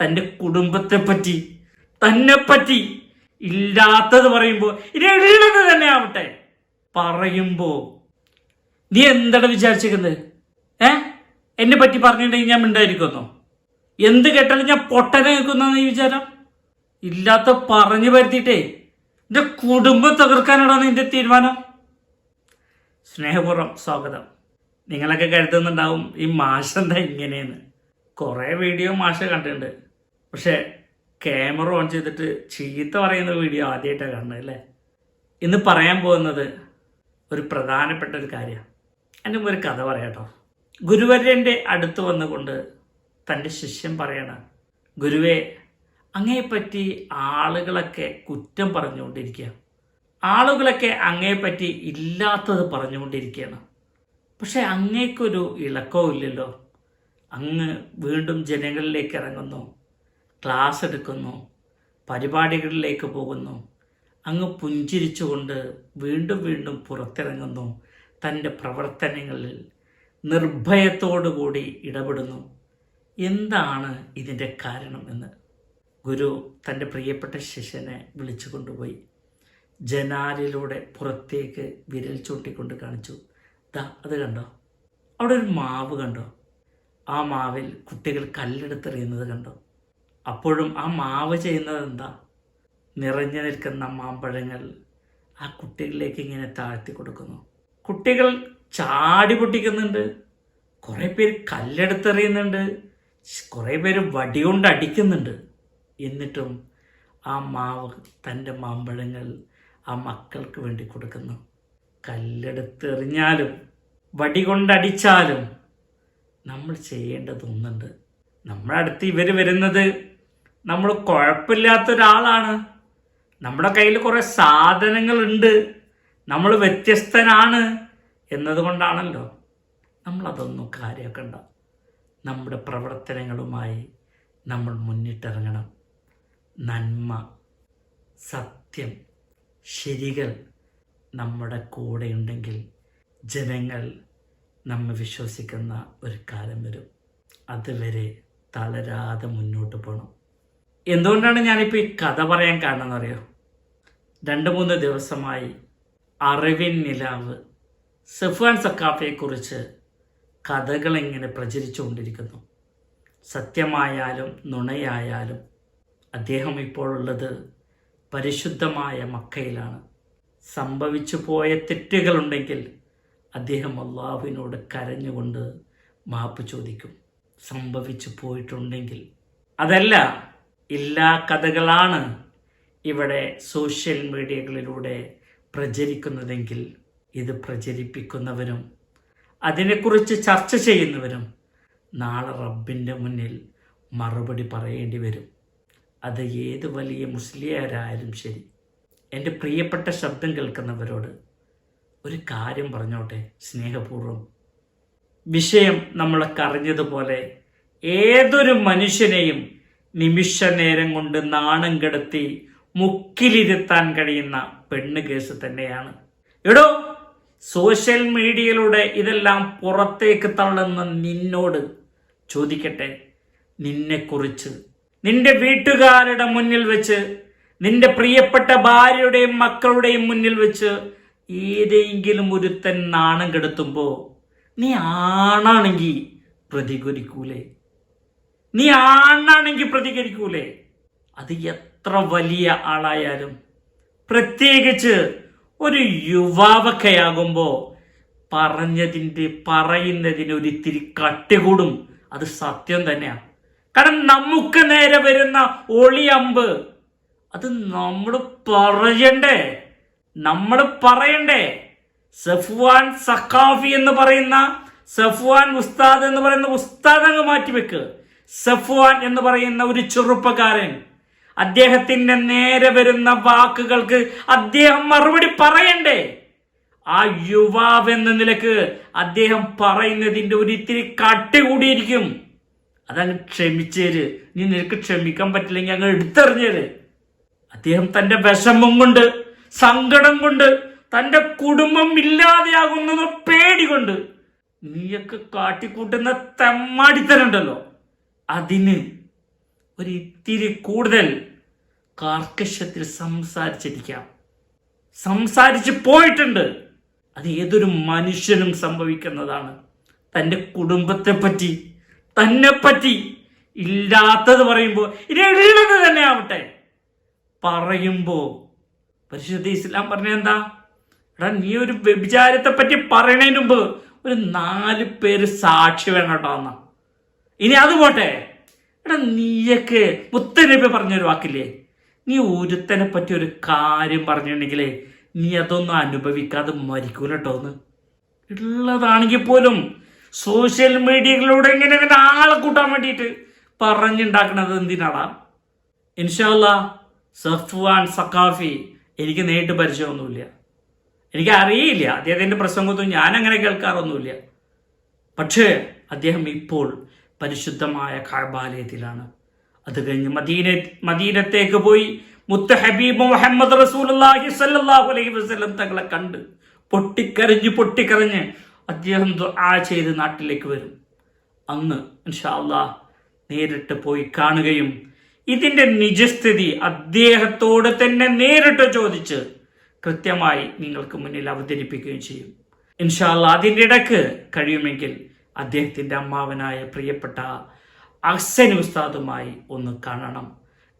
തന്റെ കുടുംബത്തെ പറ്റി തന്നെ പറ്റി ഇല്ലാത്തത് പറയുമ്പോൾ ഇനി ഉള്ളത് തന്നെ ആവട്ടെ പറയുമ്പോ നീ എന്താണ് വിചാരിച്ചിരിക്കുന്നത് ഏ? എന്നെ പറ്റി പറഞ്ഞിട്ടുണ്ടെങ്കിൽ ഞാൻ മിണ്ടായിരിക്കുന്നോ എന്ത് കേട്ടാലും ഞാൻ പൊട്ടനെ നിൽക്കുന്ന നീ വിചാരം? ഇല്ലാത്ത പറഞ്ഞു വരുത്തിയിട്ടേ എന്റെ കുടുംബം തകർക്കാനാണോ നിന്റെ തീരുമാനം? സ്നേഹപൂർവം സ്വാഗതം. നിങ്ങളൊക്കെ കരുതുന്നുണ്ടാവും ഈ മാഷ എന്താ ഇങ്ങനെയെന്ന്. കുറേ വീഡിയോ മാഷ കണ്ടിട്ടുണ്ട്. പക്ഷെ ക്യാമറ ഓൺ ചെയ്തിട്ട് ചീത്ത പറയുന്ന വീഡിയോ ആദ്യമായിട്ടാണ് കാണുന്നത് അല്ലേ? ഇന്ന് പറയാൻ പോകുന്നത് ഒരു പ്രധാനപ്പെട്ട ഒരു കാര്യമാണ് എന്റെ ഒരു കഥ പറയാട്ടോ ഗുരുവര്യന്റെ അടുത്ത് വന്നുകൊണ്ട് തന്റെ ശിഷ്യൻ പറയണ ഗുരുവേ അങ്ങയെപ്പറ്റി ആളുകളൊക്കെ കുറ്റം പറഞ്ഞുകൊണ്ടിരിക്കുക ആളുകളൊക്കെ അങ്ങയെപ്പറ്റി ഇല്ലാത്തത് പറഞ്ഞുകൊണ്ടിരിക്കുകയാണ്. പക്ഷെ അങ്ങേക്കൊരു ഇളക്കവും ഇല്ലല്ലോ. അങ്ങ് വീണ്ടും ജനങ്ങളിലേക്ക് ഇറങ്ങുന്നു. ക്ലാസ് എടുക്കുന്നു പരിപാടികളിലേക്ക് പോകുന്നു. അങ്ങ് പുഞ്ചിരിച്ചുകൊണ്ട് വീണ്ടും വീണ്ടും പുറത്തിറങ്ങുന്നു. തന്റെ പ്രവർത്തനങ്ങളിൽ നിർഭയത്തോടു കൂടി ഇടപെടുന്നു. എന്താണ് ഇതിന്റെ കാരണം എന്ന് ഗുരു തന്റെ പ്രിയപ്പെട്ട ശിഷ്യനെ വിളിച്ചു കൊണ്ടുപോയി. ജനാലിലൂടെ പുറത്തേക്ക് വിരൽ ചൂണ്ടിക്കൊണ്ട് കാണിച്ചു. ദാ അത് കണ്ടോ? അവിടെ ഒരു മാവ് കണ്ടോ? ആ മാവിൽ കുട്ടികൾ കല്ലെടുത്തെറിയുന്നത് കണ്ടോ? അപ്പോഴും ആ മാവ് ചെയ്യുന്നത് എന്താ? നിറഞ്ഞു നിൽക്കുന്ന മാമ്പഴങ്ങൾ ആ കുട്ടികളിലേക്ക് ഇങ്ങനെ താഴ്ത്തി കൊടുക്കുന്നു. കുട്ടികൾ ചാടി പൊട്ടിക്കുന്നുണ്ട്. കുറേ പേര് കല്ലെടുത്തെറിയുന്നുണ്ട്. കുറേ പേര് വടികൊണ്ട് അടിക്കുന്നുണ്ട്. എന്നിട്ടും ആ മാവ് തന്റെ മാമ്പഴങ്ങൾ ആ മക്കൾക്ക് വേണ്ടി കൊടുക്കുന്നു. കല്ലെടുത്തെറിഞ്ഞാലും വടി കൊണ്ടടിച്ചാലും നമ്മൾ ചെയ്യേണ്ടതൊന്നുണ്ട് നമ്മുടെ അടുത്ത് ഇവർ വരുന്നത് നമ്മൾ കുഴപ്പമില്ലാത്ത ഒരാളാണ് നമ്മുടെ കയ്യിൽ കുറേ സാധനങ്ങളുണ്ട്. നമ്മൾ വ്യത്യസ്തനാണ് എന്നതുകൊണ്ടാണല്ലോ നമ്മളതൊന്നും കാര്യമാക്കണ്ട നമ്മുടെ പ്രവർത്തനങ്ങളുമായി നമ്മൾ മുന്നിട്ടിറങ്ങണം. നന്മ സത്യം ശരികൾ നമ്മുടെ കൂടെയുണ്ടെങ്കിൽ ജനങ്ങൾ നമ്മെ വിശ്വസിക്കുന്ന ഒരു കാലം വരും. അതുവരെ തളരാതെ മുന്നോട്ട് പോകണം എന്തുകൊണ്ടാണ് ഞാനിപ്പോൾ ഈ കഥ പറയാൻ കാരണം അറിയോ രണ്ട് മൂന്ന് ദിവസമായി അറിവിൻ നിലാവ് സഫാൻ സക്കാഫയെക്കുറിച്ച് കഥകൾ ഇങ്ങനെ പ്രചരിച്ചുകൊണ്ടിരിക്കുന്നു. സത്യമായാലും നുണയായാലും അദ്ദേഹം ഇപ്പോൾ ഉള്ളത് പരിശുദ്ധമായ മക്കയിലാണ്. സംഭവിച്ചു പോയ തെറ്റുകളുണ്ടെങ്കിൽ അദ്ദേഹം അള്ളാഹുവിനോട് കരഞ്ഞുകൊണ്ട് മാപ്പ് ചോദിക്കും. സംഭവിച്ചു പോയിട്ടുണ്ടെങ്കിൽ അതല്ല എല്ലാ കഥകളാണ് ഇവിടെ സോഷ്യൽ മീഡിയകളിലൂടെ പ്രചരിക്കുന്നതെങ്കിൽ ഇത് പ്രചരിപ്പിക്കുന്നവരും അതിനെക്കുറിച്ച് ചർച്ച ചെയ്യുന്നവരും നാളെ റബ്ബിന്റെ മുന്നിൽ മറുപടി പറയേണ്ടി വരും. അത് ഏത് വലിയ മുസ്ലിയാരായാലും ശരി. എന്റെ പ്രിയപ്പെട്ട ശബ്ദം കേൾക്കുന്നവരോട് ഒരു കാര്യം പറഞ്ഞോട്ടെ സ്നേഹപൂർവം. വിഷയം നമ്മളൊക്കെ അറിഞ്ഞതുപോലെ ഏതൊരു മനുഷ്യനെയും നിമിഷ നേരം കൊണ്ട് നാണം കെടുത്തി മുക്കിലിരുത്താൻ കഴിയുന്ന പെണ്ണ് കേസ് തന്നെയാണ്. എടോ സോഷ്യൽ മീഡിയയിലൂടെ ഇതെല്ലാം പുറത്തേക്ക് തള്ളുന്ന നിന്നോട് ചോദിക്കട്ടെ? നിന്നെക്കുറിച്ച്. നിന്റെ വീട്ടുകാരുടെ മുന്നിൽ വെച്ച് നിന്റെ പ്രിയപ്പെട്ട ഭാര്യയുടെയും മക്കളുടെയും മുന്നിൽ വെച്ച് ഏതെങ്കിലും ഒരുത്തൻ നാണം കെടുത്തുമ്പോ നീ ആണാണെങ്കിൽ പ്രതികരിക്കൂലേ? നീ ആണാണെങ്കിൽ പ്രതികരിക്കൂലേ? അത് എത്ര വലിയ ആളായാലും. പ്രത്യേകിച്ച് ഒരു യുവാവൊക്കെയാകുമ്പോൾ പറഞ്ഞതിന്റെ പറയുന്നതിന് ഒരു ഇത്തിരി കട്ടികൂടും. അത് സത്യം തന്നെയാണ് കാരണം നമുക്ക് നേരെ വരുന്ന ഒളിയമ്പ് അത് നമ്മൾ പറയണ്ടേ? നമ്മൾ പറയണ്ടേ? സഫ്വാൻ സഖാഫി എന്ന് പറയുന്ന സഫ്വാൻ ഉസ്താദ് എന്ന് പറയുന്ന ഉസ്താദ് അങ്ങ് മാറ്റിവെക്ക്. സഫ്വാൻ എന്ന് പറയുന്ന ഒരു ചെറുപ്പക്കാരൻ. അദ്ദേഹത്തിന്റെ നേരെ വരുന്ന വാക്കുകൾക്ക് അദ്ദേഹം മറുപടി പറയണ്ടേ? ആ യുവാവ് എന്ന നിലയ്ക്ക് അദ്ദേഹം പറയുന്നതിന്റെ ഒരു ഇത്തിരി കട്ടി കൂടിയിരിക്കും. അതങ്ങ് ക്ഷമിച്ചേര് നീ നിനക്ക് ക്ഷമിക്കാൻ പറ്റില്ലെങ്കിൽ അങ്ങ് എടുത്തെറിഞ്ഞേര് അദ്ദേഹം തന്റെ വിഷമം കൊണ്ട് സങ്കടം കൊണ്ട് തന്റെ കുടുംബം ഇല്ലാതെയാകുന്നത് പേടി കൊണ്ട് നീയൊക്കെ കാട്ടിക്കൂട്ടുന്ന തെമ്മാടിത്തരുണ്ടല്ലോ. അതിന് ഒരു ഇത്തിരി കൂടുതൽ കാർക്കശ്യത്തിൽ സംസാരിച്ചിരിക്കാം. സംസാരിച്ച് പോയിട്ടുണ്ട്. അത് ഏതൊരു മനുഷ്യനും സംഭവിക്കുന്നതാണ്. തന്റെ കുടുംബത്തെ പറ്റി തന്നെ പറ്റി ഇല്ലാത്തത് പറയുമ്പോൾ ഇനി എഴുതുന്നത് തന്നെ ആവട്ടെ പറയുമ്പോൾ പരിശുദ്ധ ഇസ്ലാം പറഞ്ഞ എന്താ? എടാ നീ ഒരു വ്യഭിചാരത്തെ പറ്റി പറയണതിന് മുമ്പ് ഒരു നാല് പേര് സാക്ഷി വേണം കേട്ടോ എന്നാ ഇനി അത് പോട്ടെ. എടാ നീയൊക്കെ മുത്തനബി പറഞ്ഞൊരു വാക്കില്ലേ? നീ ഒരുത്തനെ പറ്റി ഒരു കാര്യം പറഞ്ഞിട്ടുണ്ടെങ്കിലേ നീ അതൊന്നും അനുഭവിക്കാതെ മരിക്കൂല കേട്ടോ എന്ന് ഉള്ളതാണെങ്കിൽ പോലും സോഷ്യൽ മീഡിയകളിലൂടെ ഇങ്ങനെ ആളെ കൂട്ടാൻ വേണ്ടിയിട്ട് പറഞ്ഞുണ്ടാക്കണത് എന്തിനാടാ? ഇൻഷാല്ല സഫ്വാൻ സക്കാഫി എനിക്ക് നേരിട്ട് പരിചയമൊന്നുമില്ല. എനിക്ക് അറിയില്ല. അദ്ദേഹത്തിന്റെ പ്രസംഗത്തും ഞാൻ അങ്ങനെ കേൾക്കാറൊന്നുമില്ല. പക്ഷേ അദ്ദേഹം ഇപ്പോൾ പരിശുദ്ധമായ കാബാലയത്തിലാണ് അത് കഴിഞ്ഞ് മദീന മദീനത്തേക്ക് പോയി മുത്ത ഹബീബ് മുഹമ്മദ് റസൂലുള്ളാഹി സല്ലാഹു അലൈഹി വസല്ലം തങ്ങളെ കണ്ട് പൊട്ടിക്കരഞ്ഞ് പൊട്ടിക്കരഞ്ഞ് അദ്ദേഹം ആ ചെയ്ത് നാട്ടിലേക്ക് വരും. അന്ന് ഇൻഷാല്ലാ നേരിട്ട് പോയി കാണുകയും ഇതിന്റെ നിജസ്ഥിതി അദ്ദേഹത്തോട് തന്നെ നേരിട്ട് ചോദിച്ച് കൃത്യമായി നിങ്ങൾക്ക് മുന്നിൽ അവതരിപ്പിക്കുകയും ചെയ്യും. ഇൻഷാല്ല അതിന്റെ ഇടയ്ക്ക് കഴിയുമെങ്കിൽ അദ്ദേഹത്തിന്റെ അമ്മാവനായ പ്രിയപ്പെട്ട അഹ്സൻ ഉസ്താദുമായി ഒന്ന് കാണണം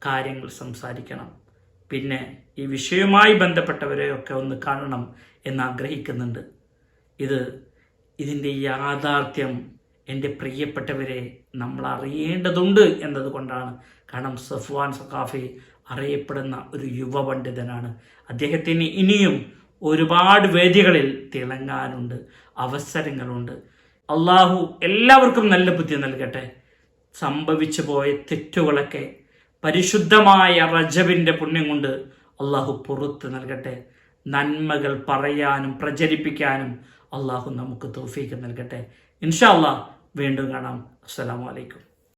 കാര്യങ്ങൾ സംസാരിക്കണം. പിന്നെ ഈ വിഷയവുമായി ബന്ധപ്പെട്ടവരെയൊക്കെ ഒന്ന് കാണണം എന്ന് ആഗ്രഹിക്കുന്നുണ്ട്. ഇത് ഇതിന്റെ യാഥാർത്ഥ്യം എന്റെ പ്രിയപ്പെട്ടവരെ നമ്മൾ അറിയേണ്ടതുണ്ട് എന്നതുകൊണ്ടാണ്. കാരണം സഫ്വാൻ സഖാഫി അറിയപ്പെടുന്ന ഒരു യുവ പണ്ഡിതനാണ്. അദ്ദേഹത്തിന് ഇനിയും ഒരുപാട് വേദികളിൽ തിളങ്ങാനുണ്ട് അവസരങ്ങളുണ്ട്. അള്ളാഹു എല്ലാവർക്കും നല്ല ബുദ്ധി നൽകട്ടെ. സംഭവിച്ചു പോയ തെറ്റുകളൊക്കെ പരിശുദ്ധമായ റജബിന്റെ പുണ്യം കൊണ്ട് അള്ളാഹു പുറത്ത് നൽകട്ടെ. നന്മകൾ പറയാനും പ്രചരിപ്പിക്കാനും അള്ളാഹു നമുക്ക് തോഫീക്ക് നൽകട്ടെ. ഇൻഷാ അള്ളാഹ് വീണ്ടും കാണാം. അസ്സലാമു അലൈക്കും.